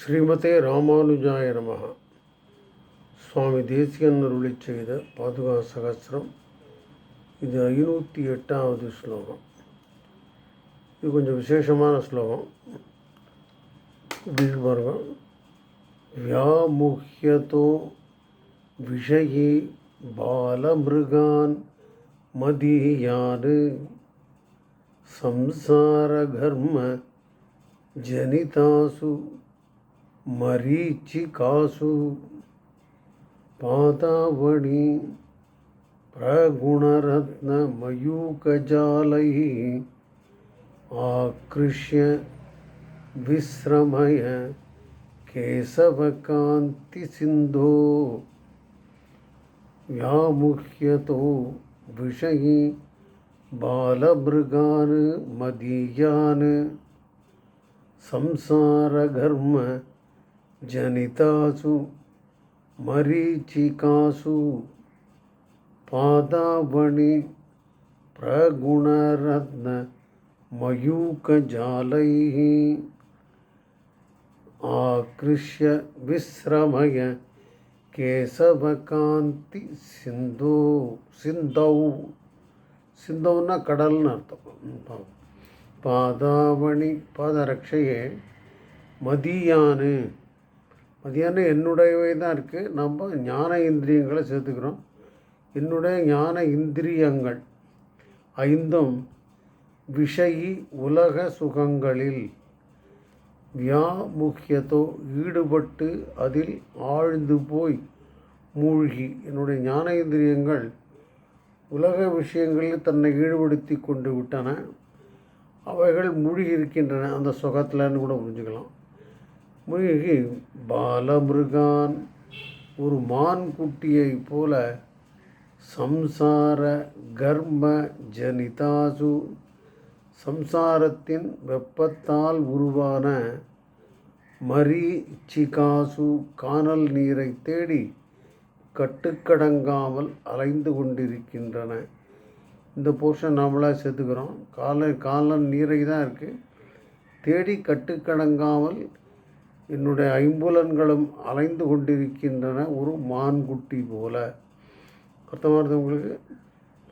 ஸ்ரீமதே ராமானுஜாய நமக சுவாமி தேசியன்னருளை செய்த பாதுகா சகசிரம். இது ஐநூற்றி எட்டாவது ஸ்லோகம். இது கொஞ்சம் விசேஷமான ஸ்லோகம். அப்படின்னு பாருங்க. வியாமுஹ்யதோ விஷயி பாலமிருகான் மதியாறு சம்சாரகர்ம ஜனிதாசு मरीचिकासु पादावणि प्रगुणरत्नमयूकजालैः आकृष्य विश्रमय केशवकान्तिसिन्धो व्यामुह्यतो विषयी बालमृगान् मदीयान् संसारघर्म జనితాసు మరీచికాసు పాదావణి ప్రగుణరత్న మయూకజాలై ఆకృష్య విశ్రమయ కేశవకాంతి సింధో సింధౌ ಸಿಂಧವನ್ನ ಕಡಲ್ನ ಅರ್ಥ ಪಾದಾವಣಿ ಪಾದರಕ್ಷೆಯೇ ಮದೀಯಾನೆ மத்தியானம் என்னுடையவை தான் இருக்குது நம்ம ஞான இந்திரியங்களை சேர்த்துக்கிறோம். என்னுடைய ஞான இந்திரியங்கள் ஐந்தும் விஷயி உலக சுகங்களில் வியாமுக்கியத்தோ ஈடுபட்டு அதில் ஆழ்ந்து போய் மூழ்கி. என்னுடைய ஞான இந்திரியங்கள் உலக விஷயங்களில் தன்னை ஈடுபடுத்தி கொண்டு விட்டன. அவைகள் மூழ்கி இருக்கின்றன. அந்த சுகத்தில்னு கூட புரிஞ்சுக்கலாம். மூழ்கி பாலமிருகான் ஒரு மான் குட்டியைப் போல சம்சார கர்ம ஜனிதாசு சம்சாரத்தின் வெப்பத்தால் உருவான மரீச்சிகாசு கானல் நீரை தேடி கட்டுக்கடங்காமல் அலைந்து கொண்டிருக்கின்றன. இந்த போர்ஷன் நாமளாக சேர்த்துக்கிறோம் கால காலன் நீரை தான் இருக்குது தேடி கட்டுக்கடங்காமல் என்னுடைய ஐம்புலன்களும் அலைந்து கொண்டிருக்கின்றன ஒரு மான்குட்டி போல. அர்த்தமானது உங்களுக்கு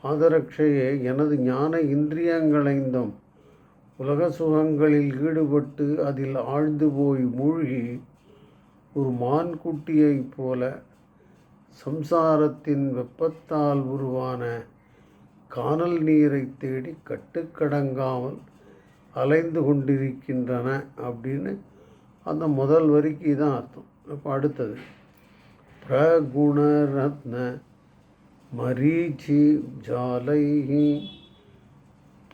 பாதரட்சையே எனது ஞான இந்திரியங்களைந்தும் உலக சுகங்களில் ஈடுபட்டு அதில் ஆழ்ந்து போய் மூழ்கி ஒரு மான்குட்டியைப் போல சம்சாரத்தின் வெப்பத்தால் உருவான கானல் நீரை தேடி கட்டுக்கடங்காமல் அலைந்து கொண்டிருக்கின்றன அப்படின்னு அந்த முதல் வரிக்கு தான் அர்த்தம். இப்போ அடுத்தது பிரகுணரத்ன மரீச்சி ஜாலைஹி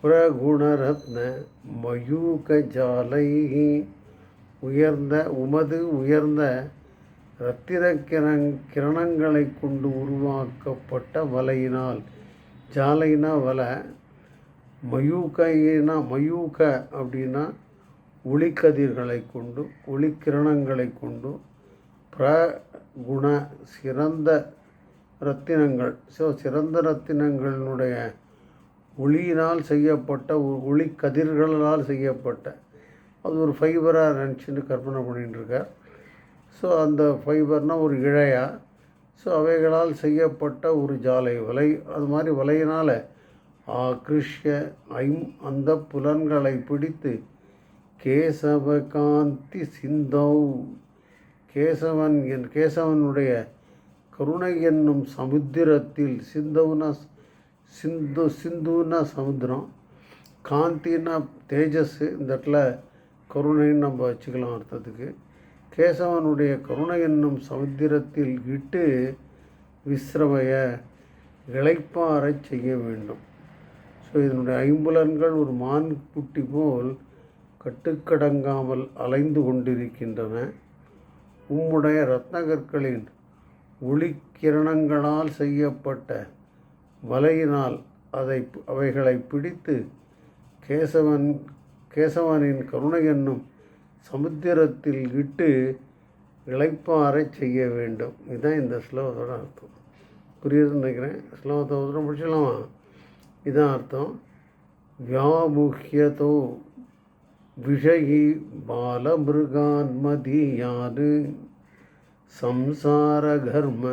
பிரகுணரத்ன மயூக ஜாலைஹி உயர்ந்த உமது உயர்ந்த இரத்தின கிரண் கிரணங்களை கொண்டு உருவாக்கப்பட்ட வலையினால் ஜாலைனா வலை மயூகைனா மயூக அப்படின்னா ஒளிக்கதிர்களை கொண்டு ஒளிக்கிரணங்களை கொண்டு பிரகுண சிறந்த இரத்தினங்கள் ஸோ சிறந்த இரத்தினங்களினுடைய ஒளியினால் செய்யப்பட்ட ஒளி கதிர்களால் செய்யப்பட்ட அது ஒரு ஃபைபராக நினச்சின்னு கற்பனை பண்ணிட்டுருக்கார். ஸோ அந்த ஃபைபர்னால் ஒரு இழையா? ஸோ அவைகளால் செய்யப்பட்ட ஒரு ஜாலை வலை. அது மாதிரி வலையினால் கிருஷ்ய ஐம் அந்த புலன்களை பிடித்து கேசவகாந்தி சிந்தௌ. கேசவன் என் கேசவனுடைய கருணை என்னும் சமுத்திரத்தில் சிந்தவுனா சிந்து சிந்துனா சமுத்திரம். காந்தின்னா தேஜஸ் இந்த இடத்துல கருணைன்னு நம்ம வச்சுக்கலாம் அர்த்தத்துக்கு. கேசவனுடைய கருணை என்னும் சமுத்திரத்தில் இட்டு விஸ்ரமைய இழைப்பாறச் செய்ய வேண்டும். ஸோ இதனுடைய ஐம்புலன்கள் ஒரு மான் குட்டி போல் கட்டுக்கடங்காமல் அலைந்து கொண்டிருக்கின்றன. உம்முடைய ரத்னகற்களின் ஒளிக்கிரணங்களால் செய்யப்பட்ட வலையினால் அதை அவைகளை பிடித்து கேசவன் கேசவனின் கருணை என்னும் சமுத்திரத்தில் இட்டு இழைப்பாறை செய்ய வேண்டும். இதுதான் இந்த ஸ்லோகத்தோட அர்த்தம். புரியுதுன்னு நினைக்கிறேன். ஸ்லோகத்தை உத்தரம் இதான் அர்த்தம். வியாமுஹ்யதோ விஷயி பாலமிருகான்மதீயான் संसारघर्म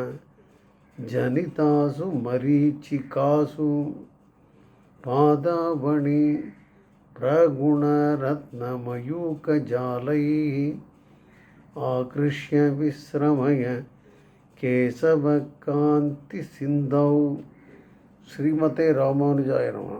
जनितासु मरीचिकासु पादावणि प्रगुणरत्नमयूकजालैः आकृष्य विश्रमय केशवकान्तिसिन्धौ श्रीमते रामानुजाय नमः